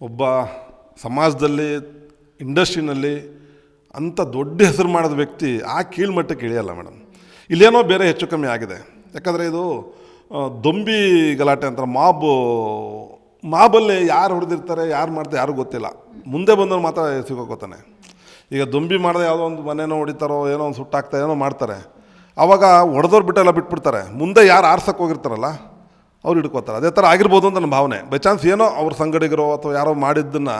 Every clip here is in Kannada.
ಒಬ್ಬ ಸಮಾಜದಲ್ಲಿ, ಇಂಡಸ್ಟ್ರಿನಲ್ಲಿ ಅಂಥ ದೊಡ್ಡ ಹೆಸರು ಮಾಡಿದ ವ್ಯಕ್ತಿ ಆ ಕೀಳ್ಮಟ್ಟಕ್ಕೆ ಇಳಿಯಲ್ಲ ಮೇಡಮ್. ಇಲ್ಲೇನೋ ಬೇರೆ ಹೆಚ್ಚು ಕಮ್ಮಿ ಆಗಿದೆ. ಯಾಕಂದರೆ ಇದು ದೊಂಬಿ ಗಲಾಟೆ ಅಂತಾರೆ, ಮಾಬ್, ಮಾಬಲ್ಲಿ ಯಾರು ಹೊಡೆದಿರ್ತಾರೆ, ಯಾರು ಮಾಡ್ತಾರೆ ಯಾರು ಗೊತ್ತಿಲ್ಲ. ಮುಂದೆ ಬಂದವ್ರು ಮಾತ್ರ ಸಿಗೋಕೋತಾನೆ ಈಗ ದೊಂಬಿ ಮಾಡಿದ ಯಾವುದೋ ಒಂದು ಮನೇನೋ ಹೊಡಿತಾರೋ, ಏನೋ ಒಂದು ಸುಟ್ಟಾಗ್ತಾ ಏನೋ ಮಾಡ್ತಾರೆ. ಆವಾಗ ಹೊಡೆದವ್ರು ಬಿಟ್ಟೆಲ್ಲ ಬಿಟ್ಬಿಡ್ತಾರೆ. ಮುಂದೆ ಯಾರು ಆರ್ಸಕ್ಕೆ ಹೋಗಿರ್ತಾರಲ್ಲ? ಅವ್ರು ಹಿಡ್ಕೋತಾರೆ. ಅದೇ ಥರ ಆಗಿರ್ಬೋದು ಅಂತ ನನ್ನ ಭಾವನೆ. ಬೈ ಚಾನ್ಸ್ ಏನೋ ಅವ್ರ ಸಂಗಡಿಗರೋ ಅಥವಾ ಯಾರೋ ಮಾಡಿದ್ದನ್ನು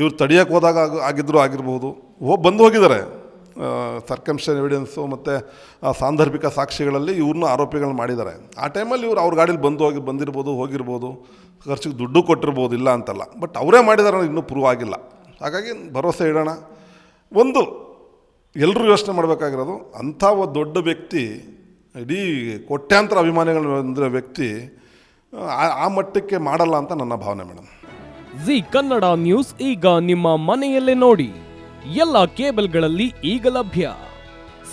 ಇವ್ರು ತಡಿಯೋಕೆ ಹೋದಾಗ ಆಗಿದ್ದರೂ ಆಗಿರ್ಬೋದು. ಹೋಗಿ ಬಂದು ಹೋಗಿದ್ದಾರೆ. ಸರ್ಕಮ್ಸ್ಟನ್ ಎವಿಡೆನ್ಸು ಮತ್ತು ಸಾಂದರ್ಭಿಕ ಸಾಕ್ಷಿಗಳಲ್ಲಿ ಇವ್ರನ್ನೂ ಆರೋಪಿಗಳನ್ನ ಮಾಡಿದ್ದಾರೆ. ಆ ಟೈಮಲ್ಲಿ ಇವ್ರು ಅವ್ರ ಗಾಡೀಲಿ ಬಂದು ಹೋಗಿ, ಬಂದಿರ್ಬೋದು, ಹೋಗಿರ್ಬೋದು, ಖರ್ಚಿಗೆ ದುಡ್ಡು ಕೊಟ್ಟಿರ್ಬೋದು, ಇಲ್ಲ ಅಂತಲ್ಲ. ಬಟ್ ಅವರೇ ಮಾಡಿದಾರೆ ಇನ್ನೂ ಪ್ರೂವ್ ಆಗಿಲ್ಲ. ಹಾಗಾಗಿ ಭರವಸೆ ಇಡೋಣ. ಒಂದು ಎಲ್ಲರೂ ಯೋಚನೆ ಮಾಡಬೇಕಾಗಿರೋದು ಅಂಥ ಒಂದು ದೊಡ್ಡ ವ್ಯಕ್ತಿ, ಇಡೀ ಕೋಟ್ಯಾಂತರ ಅಭಿಮಾನಿಗಳು ವ್ಯಕ್ತಿ ಆ ಮಟ್ಟಕ್ಕೆ ಮಾಡಲ್ಲ ಅಂತ ನನ್ನ ಭಾವನೆ ಮೇಡಮ್ ಜಿ ಕನ್ನಡ ನ್ಯೂಸ್ ಈಗ ನಿಮ್ಮ ಮನೆಯಲ್ಲೇ ನೋಡಿ. ಎಲ್ಲ ಕೇಬಲ್ಗಳಲ್ಲಿ ಈಗ ಲಭ್ಯ.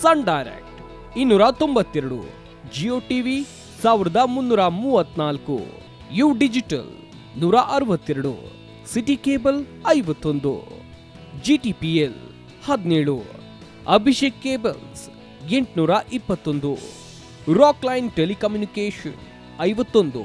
ಸನ್ ಡೈರೆಕ್ಟ್ ಇನ್ನೂರ ತೊಂಬತ್ತೆರಡು, ಜಿಯೋ ಟಿವಿ ಸಾವಿರದ ಮುನ್ನೂರ ಮೂವತ್ನಾಲ್ಕು, ಯು ಡಿಜಿಟಲ್ ನೂರ ಅರವತ್ತೆರಡು, ಸಿಟಿ ಕೇಬಲ್ ಐವತ್ತೊಂದು ಜಿ ಟಿ ಪಿ ಎಲ್ ಹದಿನೇಳು, ಅಭಿಷೇಕ್ ಕೇಬಲ್ಸ್ ಎಂಟುನೂರ ಇಪ್ಪತ್ತೊಂದು, ರಾಕ್ ಲೈನ್ ಟೆಲಿಕಮ್ಯುನಿಕೇಶನ್ ಐವತ್ತೊಂದು.